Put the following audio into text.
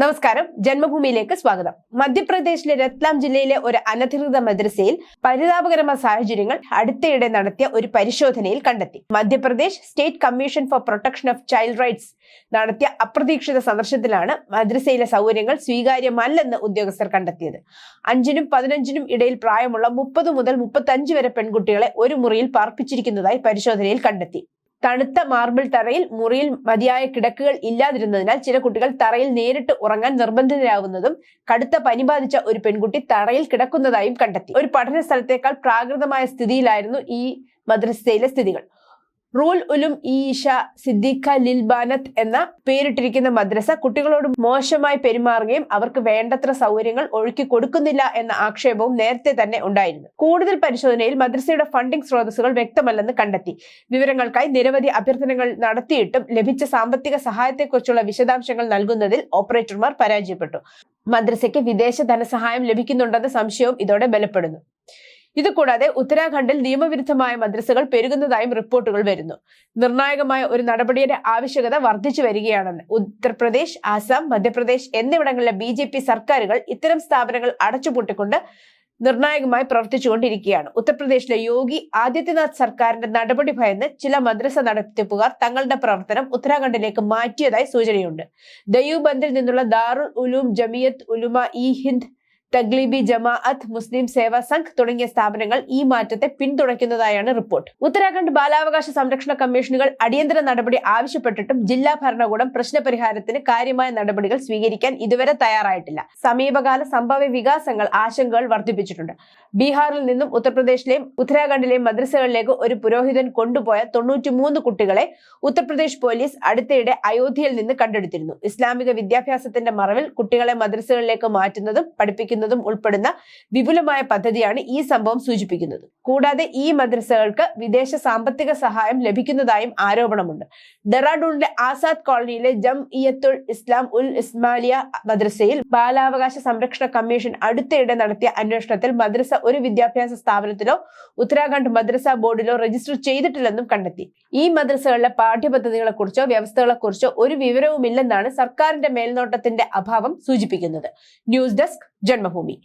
നമസ്കാരം. ജന്മഭൂമിയിലേക്ക് സ്വാഗതം. മധ്യപ്രദേശിലെ രത്ലാം ജില്ലയിലെ ഒരു അനധികൃത മദ്രസയിൽ പരിതാപകരമായ സാഹചര്യങ്ങൾ അടുത്തിടെ നടത്തിയ ഒരു പരിശോധനയിൽ കണ്ടെത്തി. Madhya Pradesh state commission for protection of child rights നടത്തിയ അപ്രതീക്ഷിത സന്ദർശനത്തിലാണ് മദ്രസയിലെ സൗകര്യങ്ങൾ സ്വീകാര്യമല്ലെന്ന് ഉദ്യോഗസ്ഥർ കണ്ടെത്തിയത്. അഞ്ചിനും പതിനഞ്ചിനും ഇടയിൽ പ്രായമുള്ള മുപ്പത് മുതൽ മുപ്പത്തഞ്ച് വരെ പെൺകുട്ടികളെ ഒരു മുറിയിൽ പാർപ്പിച്ചിരിക്കുന്നതായി പരിശോധനയിൽ കണ്ടെത്തി. തണുത്ത മാർബിൾ തറയിൽ മുറിയിൽ മതിയായ കിടക്കുകൾ ഇല്ലാതിരുന്നതിനാൽ ചില കുട്ടികൾ തറയിൽ നേരിട്ട് ഉറങ്ങാൻ നിർബന്ധിതരാകുന്നതും കടുത്ത പനി ബാധിച്ച ഒരു പെൺകുട്ടി തറയിൽ കിടക്കുന്നതായും കണ്ടെത്തി. ഒരു പഠന സ്ഥലത്തേക്കാൾ പ്രാകൃതമായ സ്ഥിതിയിലായിരുന്നു ഈ മദ്രസയിലെ സ്ഥിതികൾ. റൂൽ ഉലും ഈഷ സിദ്ദീഖ ലിൽബാനത്ത് എന്ന പേരിട്ടിരിക്കുന്ന മദ്രസ കുട്ടികളോട് മോശമായി പെരുമാറുകയും അവർക്ക് വേണ്ടത്ര സൗകര്യങ്ങൾ ഒഴുക്കി കൊടുക്കുന്നില്ല എന്ന ആക്ഷേപവും നേരത്തെ തന്നെ ഉണ്ടായിരുന്നു. കൂടുതൽ പരിശോധനയിൽ മദ്രസയുടെ ഫണ്ടിംഗ് സ്രോതസ്സുകൾ വ്യക്തമല്ലെന്ന് കണ്ടെത്തി. വിവരങ്ങൾക്കായി നിരവധി അഭ്യർത്ഥനകൾ നടത്തിയിട്ടും ലഭിച്ച സാമ്പത്തിക സഹായത്തെക്കുറിച്ചുള്ള വിശദാംശങ്ങൾ നൽകുന്നതിൽ ഓപ്പറേറ്റർമാർ പരാജയപ്പെട്ടു. മദ്രസയ്ക്ക് വിദേശ ധനസഹായം ലഭിക്കുന്നുണ്ടെന്ന സംശയവും ഇതോടെ ബലപ്പെടുന്നു. ഇതുകൂടാതെ ഉത്തരാഖണ്ഡിൽ നിയമവിരുദ്ധമായ മദ്രസകൾ പെരുകുന്നതായും റിപ്പോർട്ടുകൾ വരുന്നു. നിർണായകമായ ഒരു നടപടിയുടെ ആവശ്യകത വർദ്ധിച്ചു വരികയാണെന്ന് ഉത്തർപ്രദേശ് ആസാം മധ്യപ്രദേശ് എന്നിവിടങ്ങളിലെ ബി സർക്കാരുകൾ ഇത്തരം സ്ഥാപനങ്ങൾ അടച്ചുപൂട്ടിക്കൊണ്ട് നിർണായകമായി പ്രവർത്തിച്ചുകൊണ്ടിരിക്കുകയാണ്. ഉത്തർപ്രദേശിലെ യോഗി ആദിത്യനാഥ് സർക്കാരിന്റെ നടപടി ഭയന്ന് ചില മദ്രസ നടത്തിപ്പുകാർ തങ്ങളുടെ പ്രവർത്തനം ഉത്തരാഖണ്ഡിലേക്ക് മാറ്റിയതായി സൂചനയുണ്ട്. ദയൂബന്ദിൽ നിന്നുള്ള ദാറുൽ ഉലൂം ജമിയത്ത് ഉലുമ ഇ ഹിന്ദ് തഗ്ലീബി ജമാഅത്ത് മുസ്ലിം സേവാ സംഘ് തുടങ്ങിയ സ്ഥാപനങ്ങൾ ഈ മാറ്റത്തെ പിന്തുണയ്ക്കുന്നതായാണ് റിപ്പോർട്ട്. ഉത്തരാഖണ്ഡ് ബാലാവകാശ സംരക്ഷണ കമ്മീഷനുകൾ അടിയന്തര നടപടി ആവശ്യപ്പെട്ടിട്ടും ജില്ലാ ഭരണകൂടം പ്രശ്നപരിഹാരത്തിന് കാര്യമായ നടപടികൾ സ്വീകരിക്കാൻ ഇതുവരെ തയ്യാറായിട്ടില്ല. സമീപകാല സംഭവ വികാസങ്ങൾ ആശങ്കകൾ വർദ്ധിപ്പിച്ചിട്ടുണ്ട്. ബീഹാറിൽ നിന്നും ഉത്തർപ്രദേശിലെയും ഉത്തരാഖണ്ഡിലെയും മദ്രസകളിലേക്ക് ഒരു പുരോഹിതൻ കൊണ്ടുപോയ തൊണ്ണൂറ്റിമൂന്ന് കുട്ടികളെ ഉത്തർപ്രദേശ് പോലീസ് അടുത്തിടെ അയോധ്യയിൽ നിന്ന് കണ്ടെടുത്തിരുന്നു. ഇസ്ലാമിക വിദ്യാഭ്യാസത്തിന്റെ മറവിൽ കുട്ടികളെ മദ്രസകളിലേക്ക് മാറ്റുന്നതും പഠിപ്പിക്കുന്നതും ഉൾപ്പെടുന്ന വിപുലമായ പദ്ധതിയാണ് ഈ സംഭവം സൂചിപ്പിക്കുന്നത്. കൂടാതെ ഈ മദ്രസകൾക്ക് വിദേശ സാമ്പത്തിക സഹായം ലഭിക്കുന്നതായും ആരോപണമുണ്ട്. ഡെറാഡൂണിലെ ആസാദ് കോളനിയിലെ ജം ഇയത്തുൽ ഇസ്ലാം ഉൽ ഇസ്മാലിയ മദ്രസയിൽ ബാലാവകാശ സംരക്ഷണ കമ്മീഷൻ അടുത്തിടെ നടത്തിയ അന്വേഷണത്തിൽ മദ്രസ ഒരു വിദ്യാഭ്യാസ സ്ഥാപനത്തിലോ ഉത്തരാഖണ്ഡ് മദ്രസ ബോർഡിലോ രജിസ്റ്റർ ചെയ്തിട്ടില്ലെന്നും കണ്ടെത്തി. ഈ മദ്രസകളിലെ പാഠ്യപദ്ധതികളെക്കുറിച്ചോ വ്യവസ്ഥകളെക്കുറിച്ചോ ഒരു വിവരവുമില്ലെന്നാണ് സർക്കാരിന്റെ മേൽനോട്ടത്തിന്റെ അഭാവം സൂചിപ്പിക്കുന്നത്. News desk Janmabhumi.